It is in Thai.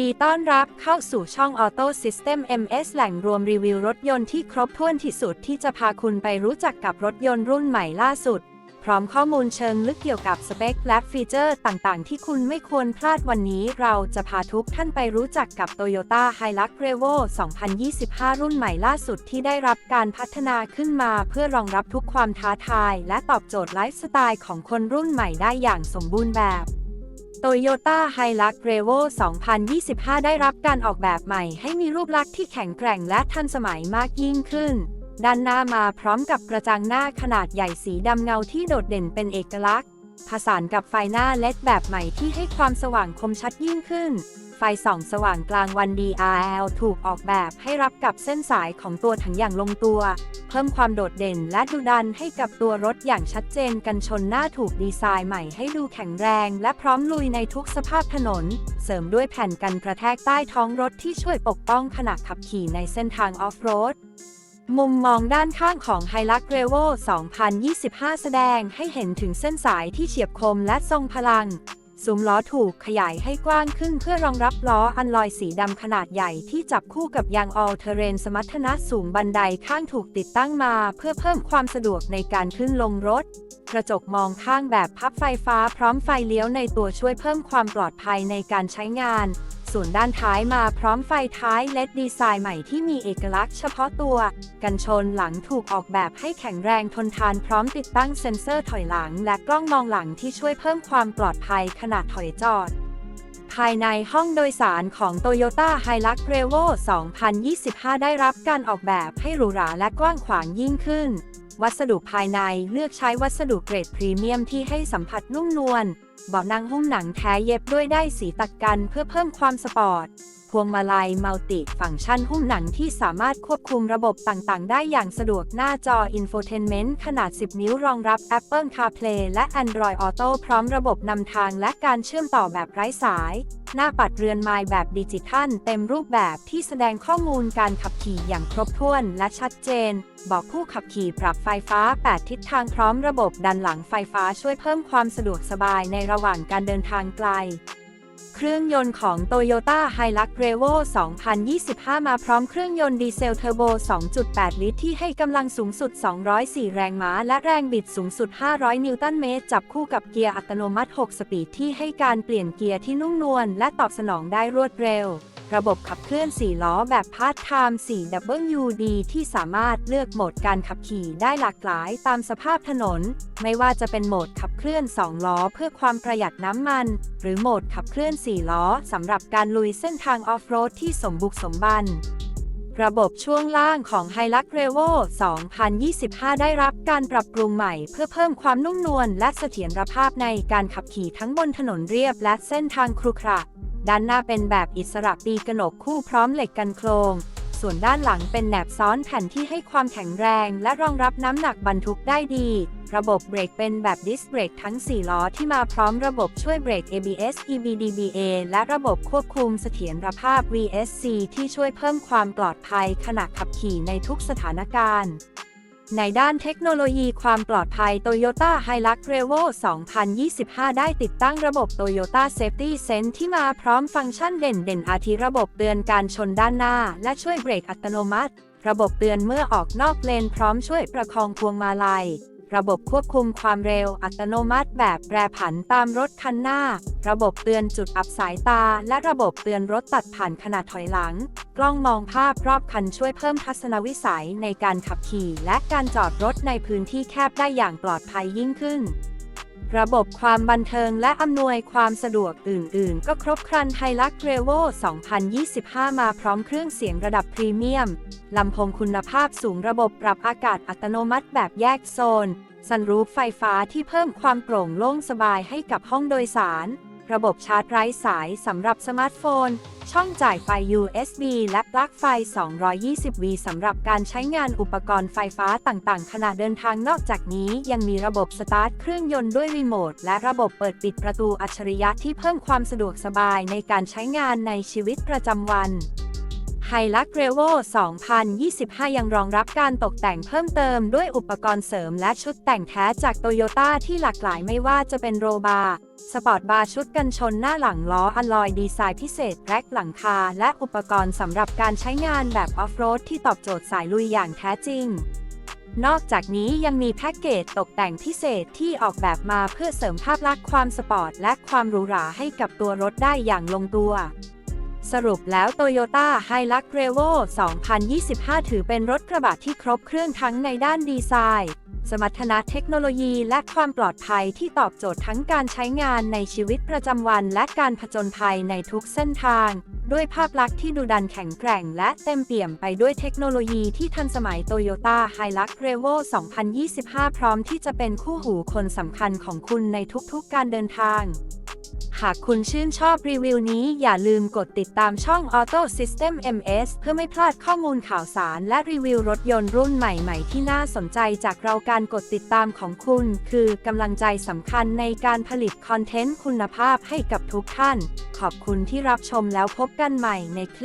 ดีต้อนรับเข้าสู่ช่อง Auto System MS แหล่งรวมรีวิวรถยนต์ที่ครบถ้วนที่สุดที่จะพาคุณไปรู้จักกับรถยนต์รุ่นใหม่ล่าสุด พร้อมข้อมูลเชิงลึกเกี่ยวกับสเปคและฟีเจอร์ต่างๆ ที่คุณไม่ควรพลาดวันนี้ เราจะพาทุกท่านไปรู้จักกับ Toyota Hilux Revo 2025 รุ่นใหม่ล่าสุดที่ได้รับการพัฒนาขึ้นมา เพื่อรองรับทุกความท้าทาย และตอบโจทย์ไลฟ์สไตล์ของคนรุ่นใหม่ได้อย่างสมบูรณ์แบบ Toyota Hilux Revo 2025 ได้รับการออกแบบใหม่ให้มีรูปลักษณ์ที่แข็งแกร่งและทันสมัยมากยิ่งขึ้น ด้านหน้ามาพร้อมกับกระจังหน้าขนาดใหญ่สีดำเงาที่โดดเด่นเป็นเอกลักษณ์ ผสานกับไฟหน้า LED แบบใหม่ที่ให้ความสว่างคมชัดยิ่งขึ้น ไฟส่องสว่างกลางวัน DRL ถูกออกแบบให้รับกับเส้นสายของตัวถังอย่างลงตัว เพิ่มความโดดเด่นและดุดันให้กับตัวรถอย่างชัดเจนกันชนหน้าถูกดีไซน์ใหม่ให้ดูแข็งแรง และพร้อมลุยในทุกสภาพถนน เสริมด้วยแผ่นกันกระแทกใต้ท้องรถที่ช่วยปกป้องขณะขับขี่ในเส้นทางออฟโรดมุมมองด้านข้างของ Hilux Revo 2025 แสดงให้เห็นถึงเส้นสายที่เฉียบคมและทรงพลัง ซุ้มล้อถูกขยายให้กว้างขึ้นเพื่อรองรับล้ออันลอยสีดำขนาดใหญ่ที่จับคู่กับยางออลเทเรนสมรรถนะสูงบันไดข้างถูกติดตั้งมา เพื่อเพิ่มความสะดวกในการขึ้นลงรถ กระจกมองข้างแบบพับไฟฟ้าพร้อมไฟเลี้ยวในตัวช่วยเพิ่มความปลอดภัยในการใช้งาน ส่วนด้านท้ายมาพร้อมไฟท้ายเลดดีไซน์ใหม่ที่มีเอกลักษณ์เฉพาะตัว กันชนหลังถูกออกแบบให้แข็งแรงทนทานพร้อมติดตั้งเซ็นเซอร์ถอยหลัง และกล้องมองหลังที่ช่วยเพิ่มความปลอดภัยขณะถอยจอด ภายในห้องโดยสารของ Toyota Hilux Revo 2025 ได้รับการออกแบบให้หรูหราและกว้างขวางยิ่งขึ้น วัสดุภายในเลือกใช้วัสดุเกรดพรีเมียมที่ให้สัมผัสนุ่มนวล เบาะนั่งหุ้มหนังแท้เย็บด้วยได้สีตัดกันเพื่อเพิ่มความสปอร์ต วงมาลัยมัลติฟังก์ชันหุ้มหนังที่สามารถควบคุมระบบต่างๆ ได้อย่างสะดวกหน้าจอ Infotainment ขนาด 10 นิ้วรองรับ Apple CarPlay และ Android Auto พร้อมระบบนำทางและการเชื่อมต่อแบบไร้สาย หน้าปัดเรือนไม้แบบดิจิทัล เต็มรูปแบบที่แสดงข้อมูลการขับขี่อย่างครบถ้วนและชัดเจน บอกผู้ขับขี่ปรับไฟฟ้า 8 ทิศทางพร้อมระบบดันหลังไฟฟ้าช่วยเพิ่มความสะดวกสบายในระหว่างการเดินทางไกล เครื่องยนต์ของ Toyota Hilux Revo 2025 มาพร้อมเครื่องยนต์ดีเซลเทอร์โบ 2.8 ลิตร ที่ให้กำลังสูงสุด 204 แรงม้า และแรงบิดสูงสุด 500 นิวตันเมตร จับคู่กับเกียร์อัตโนมัติ 6 สปีดที่ให้การเปลี่ยนเกียร์ที่นุ่มนวลและตอบสนองได้รวดเร็ว ระบบขับเคลื่อน 4 ล้อแบบพาร์ทไทม์ 4WD ที่สามารถเลือกโหมดการขับขี่ได้หลากหลายตามสภาพถนน ไม่ว่าจะเป็นโหมดขับเคลื่อน 2 ล้อเพื่อความประหยัดน้ำมัน หรือโหมดขับเคลื่อน 4 ล้อสำหรับการลุยเส้นทางออฟโรดที่สมบุกสมบันระบบช่วงล่างของ Hilux Revo 2025 ได้รับการปรับปรุงใหม่เพื่อเพิ่มความนุ่มนวลและเสถียรภาพในการขับขี่ทั้งบนถนนเรียบและเส้นทางครุขระ ด้านหน้าเป็นแบบอิสระปีกระหนกคู่พร้อมเหล็กกันโครง ส่วนด้านหลังเป็นแหนบซ้อนแผ่นที่ให้ความแข็งแรง และรองรับน้ำหนักบรรทุกได้ดี ระบบเบรกเป็นแบบดิสเบรกทั้ง 4 ล้อที่มาพร้อมระบบช่วยเบรก ABS EBDBA และระบบควบคุมเสถียรภาพ VSC ที่ช่วยเพิ่มความปลอดภัยขณะขับขี่ในทุกสถานการณ์ ในด้านเทคโนโลยีความปลอดภัย Toyota Hilux Revo 2025 ได้ติดตั้งระบบ Toyota Safety Sense ที่มาพร้อมฟังก์ชันเด่นๆ อาทิระบบเตือนการชนด้านหน้า และช่วยเบรกอัตโนมัติ ระบบเตือนเมื่อออกนอกเลนพร้อมช่วยประคองพวงมาลัย ระบบควบคุมความเร็วอัตโนมัติแบบแปรผันตามรถคันหน้า ระบบเตือนจุดอับสายตา และระบบเตือนรถตัดผ่านขณะถอยหลัง กล้องมองภาพรอบคันช่วยเพิ่มทัศนวิสัยในการขับขี่ และการจอดรถในพื้นที่แคบได้อย่างปลอดภัยยิ่งขึ้น ระบบความบันเทิงและอำนวยความสะดวกอื่น ๆ ก็ครบครันไฮลักเรโว2025 มาพร้อมเครื่องเสียงระดับพรีเมียม ลำโพงคุณภาพสูงระบบปรับอากาศอัตโนมัติแบบแยกโซนซันรูฟไฟฟ้าที่เพิ่มความโปร่งโล่งสบายให้กับห้องโดยสาร ระบบชาร์จไร้สายสำหรับสมาร์ทโฟน ช่องจ่ายไฟ USB และปลั๊กไฟ 220V สำหรับการใช้งานอุปกรณ์ไฟฟ้าต่างๆ ขณะเดินทางนอกจากนี้ยังมีระบบสตาร์ทเครื่องยนต์ด้วยรีโมทและระบบเปิดปิดประตูอัจฉริยะที่เพิ่มความสะดวกสบายในการใช้งานในชีวิตประจำวัน h i l u x r e v o 2025 ยังรองรับการตกแต่งเพิ่มเติมด้วยอุปกรณ์เสริมและชุดแต่งแท้จากโตโยต้าที่หลากหลายไม่ว่าจะเป็นโรบาร์สปอร์ตบาร์ชุดกันชนหน้าหลังล้ออัลลอยดีไซน์พิเศษแร็กหลังคา และอุปกรณ์สำหรับการใช้งานแบบออฟโรดที่ตอบโจทย์สายลุยอย่างแท้จริง นอกจากนี้ยังมีแพ็กเกจตกแต่งพิเศษที่ออกแบบมาเพื่อเสริมภาพลักษณ์ความสปอร์ตและความหรูหราให้กับตัวรถได้อย่างลงตัว สรุปแล้ว Toyota Hilux Revo 2025 ถือเป็นรถกระบะที่ครบเครื่องทั้งในด้านดีไซน์ สมรรถนะเทคโนโลยีและความปลอดภัยที่ตอบโจทย์ทั้งการใช้งานในชีวิตประจำวันและการผจญภัยในทุกเส้นทาง ด้วยภาพลักษณ์ที่ดูดันแข็งแกร่ง และเต็มเปี่ยมไปด้วยเทคโนโลยีที่ทันสมัย Toyota Hilux Revo 2025 พร้อมที่จะเป็นคู่หูคนสำคัญของคุณในทุกๆการเดินทาง หากคุณชื่นชอบรีวิวนี้อย่าลืมกดติดตามช่อง Auto System MS เพื่อไม่พลาดข้อมูลข่าวสารและรีวิวรถยนต์รุ่นใหม่ๆ ที่น่าสนใจจากเราการกดติดตามของคุณ คือกำลังใจสำคัญในการผลิตคอนเทนต์คุณภาพให้กับทุกท่าน ขอบคุณที่รับชมแล้วพบกันใหม่ในคลิป